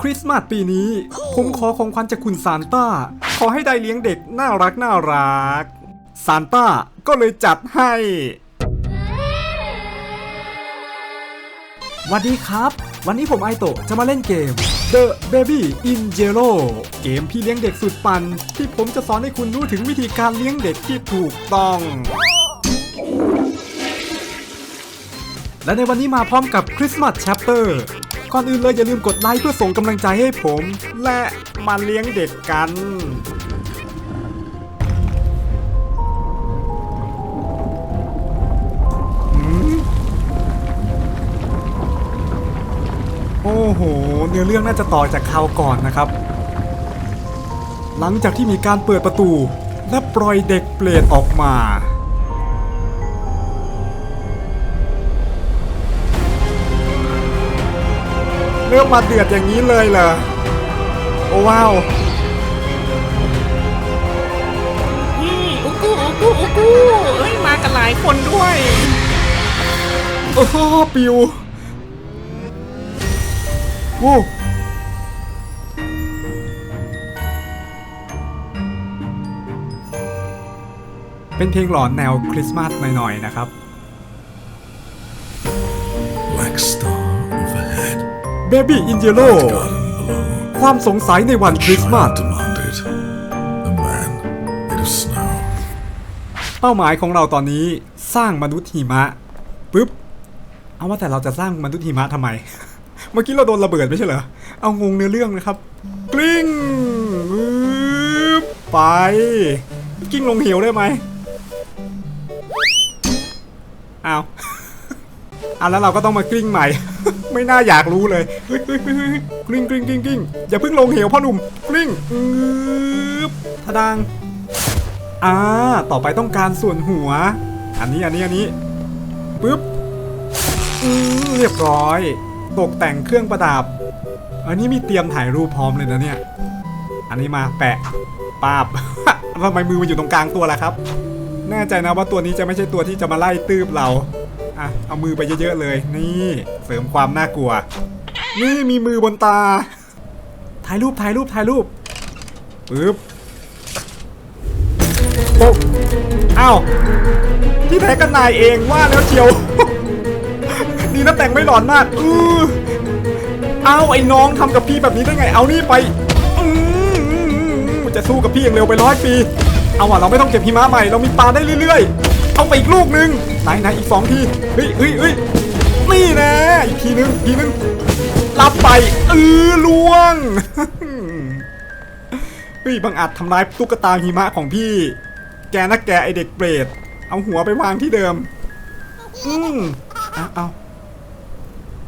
คริสต์มาสปีนี้ ผมขอของขวัญจากคุณซานต้า ขอให้ได้เลี้ยงเด็กน่ารักน่ารักซานต้าก็เลยจัดให้สวัสดีครับ วันนี้ผมไอโตะจะมาเล่นเกม The Baby in Yellow เกมพี่เลี้ยงเด็กสุดปัน ที่ผมจะสอนให้คุณรู้ถึงวิธีการเลี้ยงเด็กที่ถูกต้อง และในวันนี้มาพร้อมกับ Christmas Chapter ก่อนอื่นเลยอย่าลืมกดไลค์เพื่อส่งกำลังใจให้ผม และมาเลี้ยงเด็กกันโอ้โห เนื้อเรื่องน่าจะต่อจากคราวก่อนนะครับ หลังจากที่มีการเปิดประตู และปล่อยเด็กเปรตออกมา เริ่มมาเดือดอย่างนี้เลยเหรอ โอ้ว้าว นี่อุกูอุกูอุกูเอ้ยมากันหลายคนด้วย โอ้โหปิวโว้เป็นเพลงหลอนแนวคริสต์มาสหน่อยๆนะครับ overhead. Baby in Yellow Garden alone. ความสงสัยในวันคริสต์มาส Child demanded. A man made of snow. เป้าหมายของเราตอนนี้สร้างมนุษย์หิมะปุ๊บเอาว่าแต่เราจะสร้างมนุษย์หิมะทำไม เมื่อกี้เราโดนระเบิดไม่ใช่เหรอ เอางงเนื้อเรื่องนะครับกลิ้งปึ๊บไปกิ้งลงเหวได้ไหมเอาอะแล้วเราก็ต้องมากลิ้งใหม่ ไม่น่าอยากรู้เลยเฮ้ยเฮ้ยเฮ้ยเฮ้ยกลิ้งกลิ้งกลิ้งกลิ้งอย่าเพิ่งลงเหวพ่อหนุ่มกลิ้งปึ๊บทะดังอ่าต่อไปต้องการส่วนหัว อันนี้อันนี้อันนี้ปึ๊บอืมเรียบร้อย ตกแต่งเครื่องประดับ อันนี้มีเตรียมถ่ายรูปพร้อมเลยนะเนี่ย อันนี้มาแปะปาบ ทำไมมือมันอยู่ตรงกลางตัวล่ะครับ แน่ใจนะว่าตัวนี้จะไม่ใช่ตัวที่จะมาไล่ตืบเรา อะ เอามือไปเยอะๆเลย นี่ เสริมความน่ากลัว นี่มีมือบนตา ถ่ายรูปถ่ายรูปถ่ายรูปปึ๊บโป๊ะอ้าวที่แท้ก็นายเองว่าแล้วเชียวดีนะแต่งไม่หลอนมากอืออ้าวไอ้น้องทำกับพี่แบบนี้ได้ไง เอานี่ไปจะสู้กับพี่อย่างเร็วไปร้อยปี เอาว่ะเราไม่ต้องเก็บหิมะใหม่ เรามีปลาได้เรื่อยๆ เอาไปอีกลูกนึงไหนไหนอีกสองที เฮ้ยเฮ้ยเฮ้ย นี่นะอีกทีนึงทีนึงรับไปเออล่วงเฮ้ยบังอาจทำร้ายตุ๊กตาหิมะของพี่ แกนะแกไอเด็กเปรตเอาหัวไปวางที่เดิม อืมเอาเอา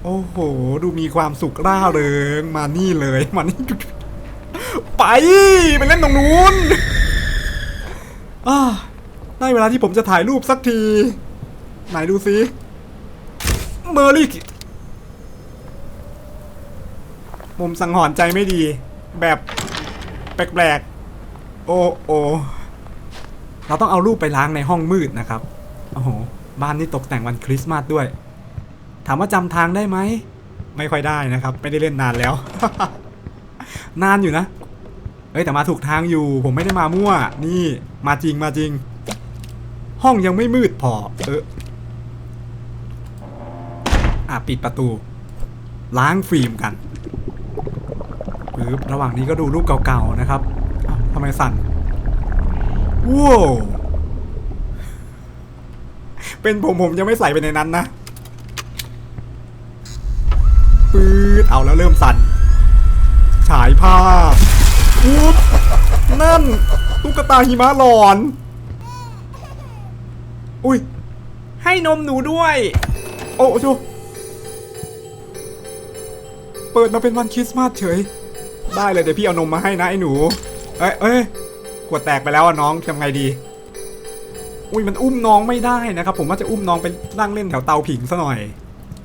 โอ้โห ดูมีความสุขร่าเริงมานี่เลยมานี่ไปไปเล่นตรงนู้นอ่าได้เวลาที่ผมจะถ่ายรูปสักที ไหนดูซิ มอร์ลี่มุมสังหรณ์ใจไม่ดี แบบแปลกๆ โอ้โอเราต้องเอารูปไปล้างในห้องมืดนะครับ โอ้โห บ้านนี้ตกแต่งวันคริสต์มาสด้วย ถามว่าจำทางได้ไหม ไม่ค่อยได้นะครับ ไม่ได้เล่นนานแล้ว นานอยู่นะ เอ้ยแต่มาถูกทางอยู่ ผมไม่ได้มามั่ว นี่มาจริงมาจริง ห้องยังไม่มืดพอ เออ อะปิดประตู ล้างฟิล์มกันปึ๊บระหว่างนี้ก็ดูรูปเก่าๆนะครับทำไมสั่นว้าวเป็นผมผมยังไม่ใส่ไปในนั้นนะปืดเอาแล้วเริ่มสั่น ฉายภาพอุ๊บนั่น ตุ๊กตาหิมะหลอน อุ้ย ให้นมหนูด้วย โอ้โชเปิดมาเป็นวันคริสต์มาสเฉย ได้เลยเดี๋ยวพี่เอานมมาให้นะไอ้หนู เอ้ยเอ้ยขวดแตกไปแล้วอะน้องทำไงดี อุ้ยมันอุ้มน้องไม่ได้นะครับ ผมว่าจะอุ้มน้องไปนั่งเล่นแถวเตาผิงซะหน่อย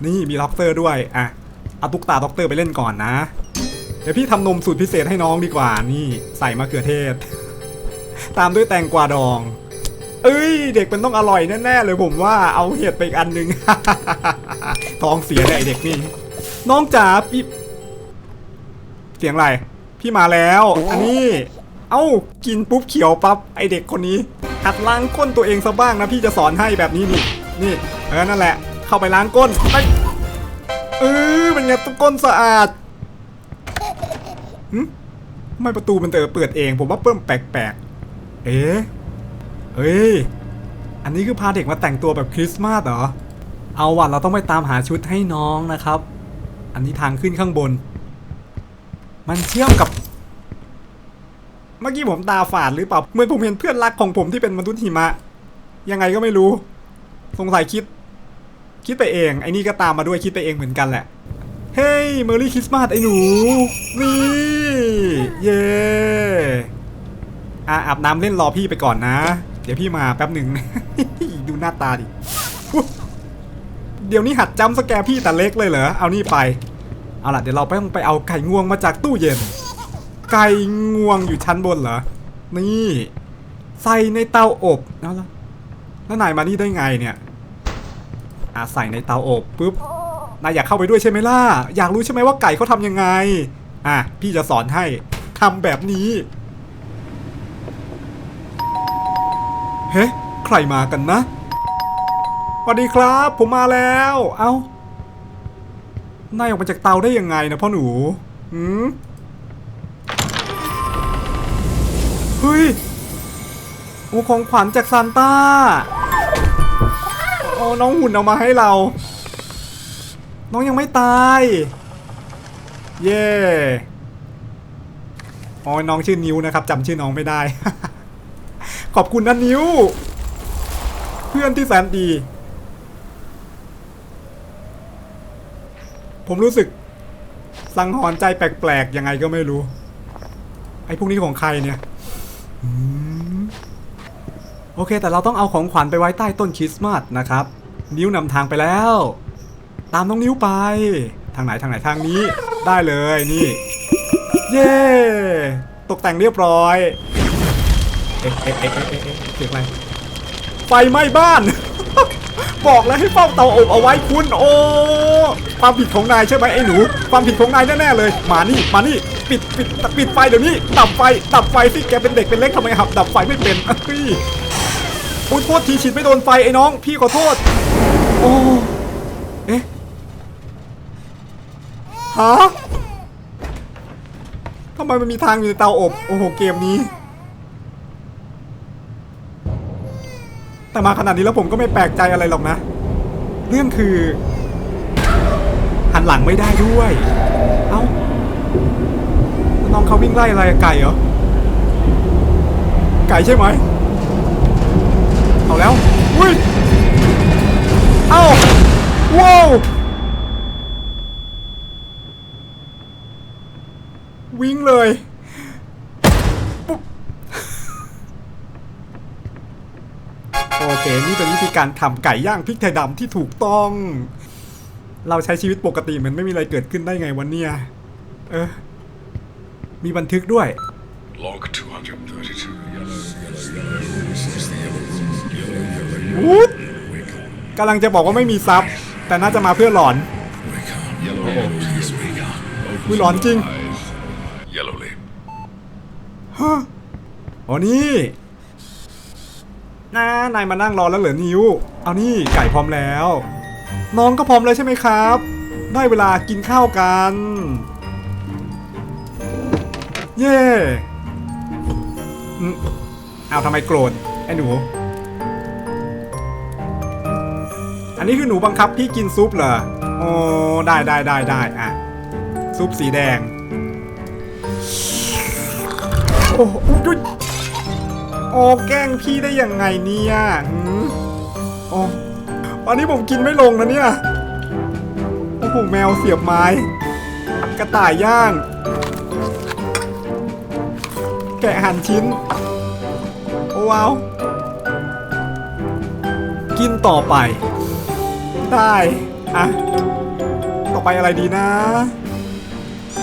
นี่มีด็อกเตอร์ด้วย อะ เอาตุ๊กตาด็อกเตอร์ไปเล่นก่อนนะ เดี๋ยวพี่ทำนมสูตรพิเศษให้น้องดีกว่า นี่ใส่มะเขือเทศ ตามด้วยแตงกวาดอง เอ้ย เด็กมันต้องอร่อยแน่ๆเลยผมว่าเอาเห็ดไปอีกอันหนึ่งท้องเสียเลยเด็กนี่ น้องจ๋าพี่ สียงอะไร พี่มาแล้ว อันนี้ เอ้า กินปุ๊บเขียวปั๊บ ไอเด็กคนนี้หัดล้างก้นตัวเองซะบ้างนะพี่จะสอนให้แบบนี้นี่ นี่เออนั่นแหละ เข้าไปล้างก้นไปเออเป็นไงก้นสะอาดหึทำไม่ประตูมันเตอเปิดเอง ผมว่าเพิ่มแปลกๆ เอ๊ะเฮ้ย อันนี้คือพาเด็กมาแต่งตัวแบบคริสต์มาสเหรอ เอาว่ะเราต้องไปตามหาชุดให้น้องนะครับ อันนี้ทางขึ้นข้างบน มันเชื่อมกับ เมื่อกี้ผมตาฝาดหรือเปล่าเหมือนผมเห็นเพื่อนรักของผมที่เป็นมนุษย์หิมะ ยังไงก็ไม่รู้ สงสัยคิด คิดไปเอง ไอ้นี่ก็ตามมาด้วยคิดไปเองเหมือนกันแหละ เฮ้ยเมอรี่คริสต์มาสไอ้หนู นี่ เย่อะอาบน้ำเล่นรอพี่ไปก่อนนะ เดี๋ยวพี่มาแป๊บหนึ่ง ดูหน้าตาดิ เดี๋ยวนี้หัดจำสแกร์พี่แต่เล็กเลยเหรอ เอานี่ไป เอาล่ะเดี๋ยวเราไปต้องไปเอาไก่งวงมาจากตู้เย็น ไก่งวงอยู่ชั้นบนเหรอ นี่ใส่ในเตาอบเอาละแล้วนายมานี่ได้ไงเนี่ยอะใส่ในเตาอบปุ๊บนายอยากเข้าไปด้วยใช่ไหมล่ะ อยากรู้ใช่ไหมว่าไก่เขาทำยังไง อะ พี่จะสอนให้ทำแบบนี้ เฮ้ ใครมากันนะสวัสดีครับ ผมมาแล้ว เอ้า นายออกมาจากเตาได้ยังไงนะพ่อหนูหืมเฮ้ยโอ้ของขวัญจากซานต้าโอ้น้องหุ่นเอามาให้เรา น้องยังไม่ตาย เย่อ๋อน้องชื่อนิ้วนะครับจำชื่อน้องไม่ได้ ขอบคุณนะนิ้ว เพื่อนที่แสนดี ผมรู้สึก สังหรณ์ใจแปลกๆยังไงก็ไม่รู้ ไอ้พวกนี้ของใครเนี่ยอโอเค แต่เราต้องเอาของขวัญไปไว้ใต้ต้นคริสต์มาสนะครับ นิ้วนำทางไปแล้ว ตามน้องนิ้วไป ทางไหนทางไหนทางนี้ ได้เลยนี่ เย้ตกแต่งเรียบร้อย เอ๊ะเอ๊ะเอ๊ะเอ๊ะเอ๊ะเอ๊ะเสียงอะไรไฟไหม้บ้าน บอกแล้วให้เฝ้าเตาอบเอาไว้คุณโอ้ความผิดของนายใช่ไหมไอ้หนู ความผิดของนายแน่ๆเลย มานี่มานี่ปิดปิดปิดไฟเดี๋ยวนี้ดับไฟดับไฟสิแกเป็นเด็กเป็นเล็กทำไมหับดับไฟไม่เป็นเฮ้ยอุ้ยโทษทีฉีดไม่โดนไฟไอ้น้อง พี่ขอโทษ โอ้เอ๊ะฮะทำไมมันมีทางอยู่ในเตาอบ โอ้โห เกมนี้ แต่มาขนาดนี้แล้วผมก็ไม่แปลกใจอะไรหรอกนะ เรื่องคือ หันหลังไม่ได้ด้วย เอ้าแล้วน้องเขาวิ่งไล่อะไรไก่เหรอ ไก่ใช่ไหม เอาแล้วอุ้ย เอ้าว้าววิ่งเลย ปุ๊บ โอเคนี่เป็นวิธีการทำไก่ย่างพริกไทยดำที่ถูกต้อง เราใช้ชีวิตปกติเหมือนไม่มีอะไรเกิดขึ้นได้ไงวันเนี้ยเออ มีบันทึกด้วย Log 232. วูดกำลังจะบอกว่าไม่มีซับ แต่น่าจะมาเพื่อหลอน Wake up. Yellow Yes, wake up. อุ้ยหลอนจริง Yellow lip. อ๋อนี่ นานายมานั่งรอแล้วเหรอนิวเอานี่ไก่พร้อมแล้ว น้องก็พร้อมแล้วใช่ไหมครับ ได้เวลากินข้าวกัน เย่เอาทำไมโกรธไอ้หนู อันนี้คือหนูบังคับพี่กินซุปเหรอโอ้ได้ได้ได้ได้อะ ซุปสีแดง โอ้ย โอ้แกล้งพี่ได้ยังไงเนี่ยหืมโอ้วันนี้ผมกินไม่ลงนะเนี่ยโอ้โหแมวเสียบไม้ กระต่ายย่าง แกะหั่นชิ้น โอ้ว้าว กินต่อไป ได้อะต่อไปอะไรดีนะ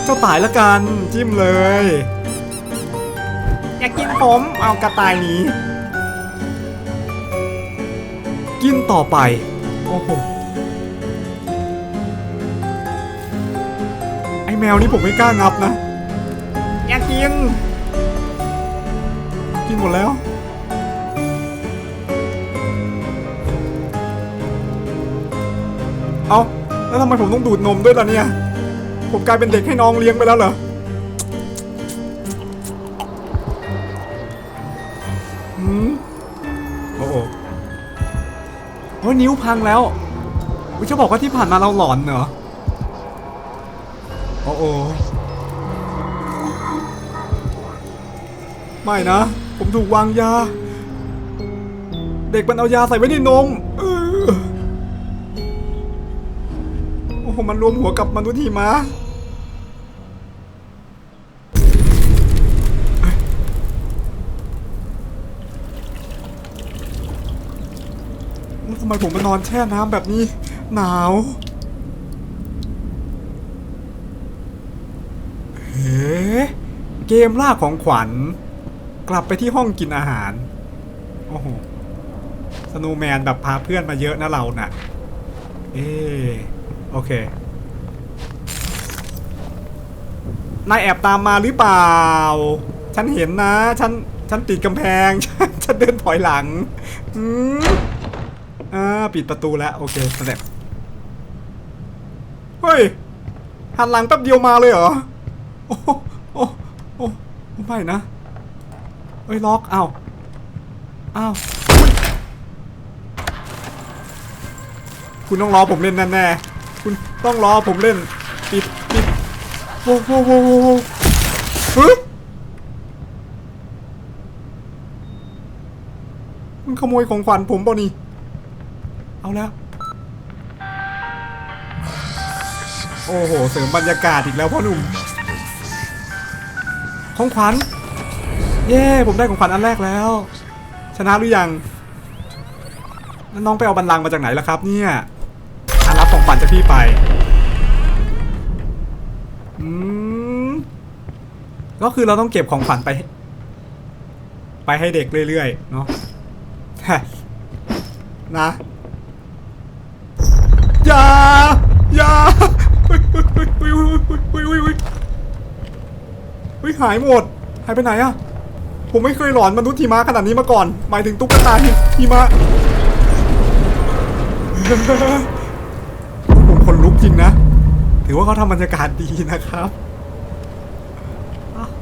เจ้าตายละกันจิ้มเลย อยากกินผม เอากระต่ายหนี้กินต่อไป โอ้โห ไอแมวนี่ผมไม่กล้างับนะกิน กินหมดแล้ว เอาแล้วทำไมผมต้องดูดนมด้วยล่ะเนี่ย ผมกลายเป็นเด็กให้น้องเลี้ยงไปแล้วเหรออื นิ้วพังแล้ววิจะบอกว่าที่ผ่านมาเราหลอนเหรอ โอ้โหไม่นะ ผมถูกวางยา เด็กมันเอายาใส่ไว้ในนมโอ้โหมันรวมหัวกับมนุษย์หิมาเอ้ยแล้วทำ ไมผมมานอนแช่น้ำแบบนี้ หนาวเฮ้เกมล่าของขวัญ กลับไปที่ห้องกินอาหาร โอ้โห สนว์แมนแบบพาเพื่อนมาเยอะนะเราน่ะ เอโอเคนายแอบตามมาหรือเปล่า ฉันเห็นนะ ฉัน ฉันติดกำแพง ฉันฉันเดินถอยหลัง อืม อ่าปิดประตูแล้วโอเคสเต็ปเฮ้ยหันหลังแป๊บเดียวมาเลยเหรอ โอ้โหโอ้โอ้ไม่นะเอ้ยล็อกอ้าวอ้าวคุณต้องรอผมเล่นแน่ๆคุณต้องรอผมเล่นปิดปิดโว้โว้โว้โว้เฮ้ยมันขโมยของขวัญผมเปล่านี่ เอาแล้วโอ้โห เสริมบรรยากาศอีกแล้วพ่อหนุ่ม ของขวัญ เย้ ผมได้ของขวัญอันแรกแล้ว ชนะหรือยัง น้องไปเอาบัลลังมาจากไหนล่ะครับเนี่ยอันรับของขวัญจากพี่ไป อืม ก็คือเราต้องเก็บของขวัญไป ไปให้เด็กเรื่อยๆ เนาะ นะ อย่าอย่าอุ้ยอุ้ยอุ้ยอุ้ยอุ้ยอุ้ยอุ้ยอุ้ยหายหมด หายไปไหนอะผมไม่เคยหลอนมนุษย์หิมะขนาดนี้มาก่อน หมายถึงตุ๊กตาหิมะ ผมคนลุกจริงนะ ถือว่าเขาทำบรรยากาศดีนะครับ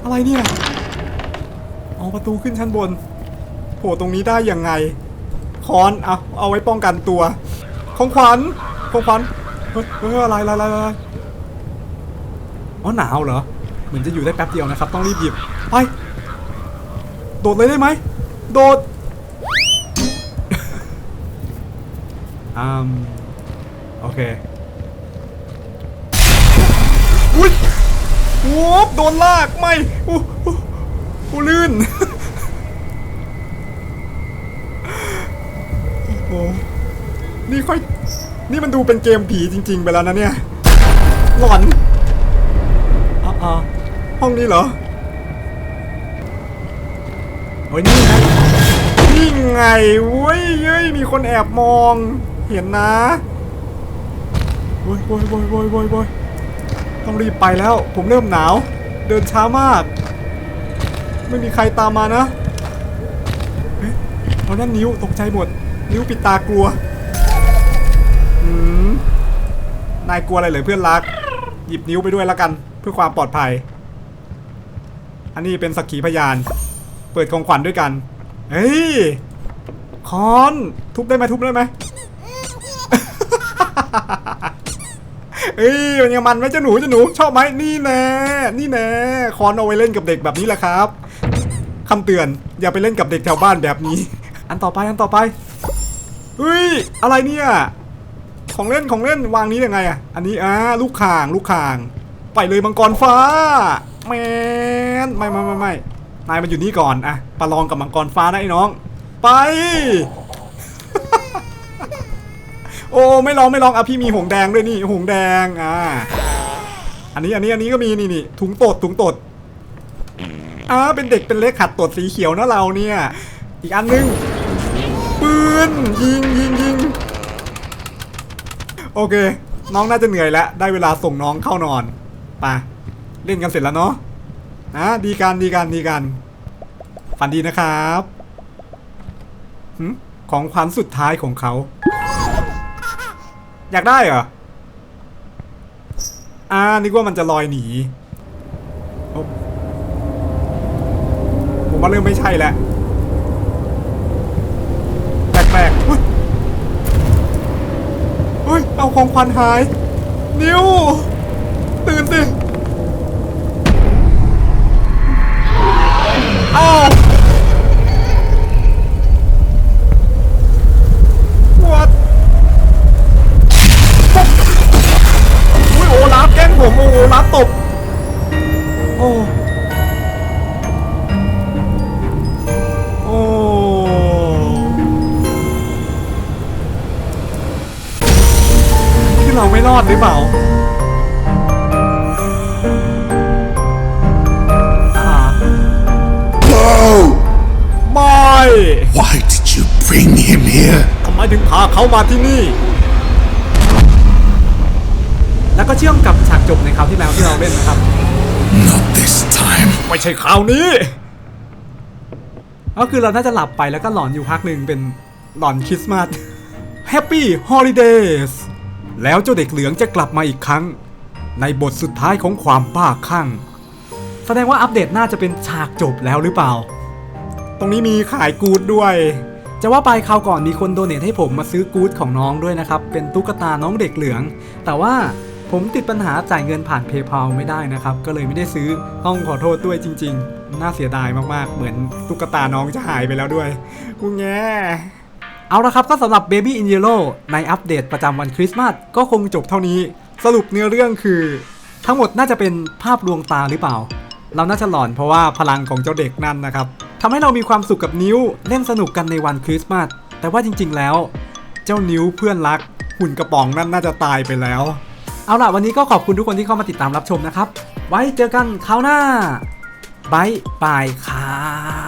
อะไรเนี่ยเอาประตูขึ้นชั้นบนโผล่ตรงนี้ได้ยังไง คอน เอาเอาไว้ป้องกันตัว ของขวัญ ของขวัญเฮ้ยเฮ้ยอะไรอะไรอะไรอะไรอ๋อหนาวเหรอ เหมือนจะอยู่ได้แป๊บเดียวนะครับ ต้องรีบหยิบ ไป โดดเลยได้ไหม โดดอืมโอเค อุ้ยโว้บโดนลากไม่อู้อู้ลื่น โอ้โหนี่ค่อย นี่มันดูเป็นเกมผีจริง ๆ ไปแล้วนะเนี่ย หลอนอ่าอ่าห้องนี้เหรอโอ้ยนี่ไงนี่ไงเว้ยเย้ยมีคนแอบมอง เห็นนะโว้ยโว้ยโว้ยโว้ยโว้ยโว้ยต้องรีบไปแล้ว ผมเริ่มหนาว เดินช้ามาก ไม่มีใครตามมานะเอ๊ะเอานั่นนิ้วตกใจหมด นิ้วปิดตากลัวอืม นายกลัวอะไรเหรอเพื่อนรัก หยิบนิ้วไปด้วยแล้วกัน เพื่อความปลอดภัย อันนี้เป็นสักขีพยาน เปิดของขวัญด้วยกัน เฮ้ย คอน ทุบได้ไหมทุบได้ไหมเอ้ยมันยังมันไหมเจ้าหนูเจ้าหนูชอบไหมนี่แน่นี่แน่คอนเอาไว้เล่นกับเด็กแบบนี้แหละครับคำเตือนอย่าไปเล่นกับเด็กแถวบ้านแบบนี้ อันต่อไปอันต่อไปเฮ้ยอะไรเนี่ย ของเล่นของเล่นวางนี้ยังไงอะ อันนี้อ่าลูกข่างลูกข่าง ไปเลยมังกรฟ้าแมนไม่ไม่ไม่ไม่นายมาอยู่นี่ก่อนอะประลองกับมังกรฟ้านะไอ้น้อง ไป โอ้ไม่ลองไม่ลองอะพี่มีหงแดงด้วยนี่หงแดงอ่าอันนี้อันนี้อันนี้ก็มีนี่นี่ถุงตดถุงตดอ่าเป็นเด็กเป็นเล็กขัดตดสีเขียวนะเราเนี่ย อีกอันนึงปืนยิงยิงยิง โอเค น้องน่าจะเหนื่อยแล้ว ได้เวลาส่งน้องเข้านอนไปเล่นกันเสร็จแล้วเนาะนะดีกันดีกันดีกันฝันดีนะครับหึของขวัญสุดท้ายของเขา อยากได้เหรออ่านึกว่ามันจะลอยหนีโอ้ผมว่าเริ่มไม่ใช่แล้ว เอาของขวัญหาย นิวตื่นสิอ้าว What อุ้ยโอลาฟแกล้งผมโอ้โอลาฟตบโอ้ ไม่รอดหรือเปล่าอ่า No! ไม่ Why did you bring him here? ทำไมถึงพาเขามาที่นี่ แล้วก็เชื่อมกับฉากจบในคราวที่แล้วที่เราเล่นนะครับ Not this time. ไม่ใช่คราวนี้ ก็คือเราน่าจะหลับไปแล้วก็หลอนอยู่พักหนึ่งเป็นหลอนคริสต์มาส Happy Holidays แล้วเจ้าเด็กเหลืองจะกลับมาอีกครั้ง ในบทสุดท้ายของความบ้าคลั่ง แสดงว่าอัปเดตน่าจะเป็นฉากจบแล้วหรือเปล่า ตรงนี้มีขายกูดด้วย จะว่าไปคราวก่อนมีคนโดเนทให้ผมมาซื้อกูดของน้องด้วยนะครับ เป็นตุ๊กตาน้องเด็กเหลือง แต่ว่าผมติดปัญหาจ่ายเงินผ่าน PayPal ไม่ได้นะครับ ก็เลยไม่ได้ซื้อต้องขอโทษด้วยจริง ๆ น่าเสียดายมากๆ เหมือนตุ๊กตาน้องจะหายไปแล้วด้วยกูแง่ เอาละครับก็สำหรับ Baby in Yellow ในอัปเดตประจำวันคริสต์มาสก็คงจบเท่านี้ สรุปเนื้อเรื่องคือ ทั้งหมดน่าจะเป็นภาพลวงตาหรือเปล่า เราน่าจะหลอนเพราะว่าพลังของเจ้าเด็กนั่นนะครับทำให้เรามีความสุขกับนิ้วเล่นสนุกกันในวันคริสต์มาสแต่ว่าจริง ๆ แล้ว เจ้านิ้วเพื่อนรัก หุ่นกระป๋องนั่นน่าจะตายไปแล้ว เอาล่ะวันนี้ก็ขอบคุณทุกคนที่เข้ามาติดตามรับชมนะครับ ไว้เจอกันคราวหน้าบายบายครับ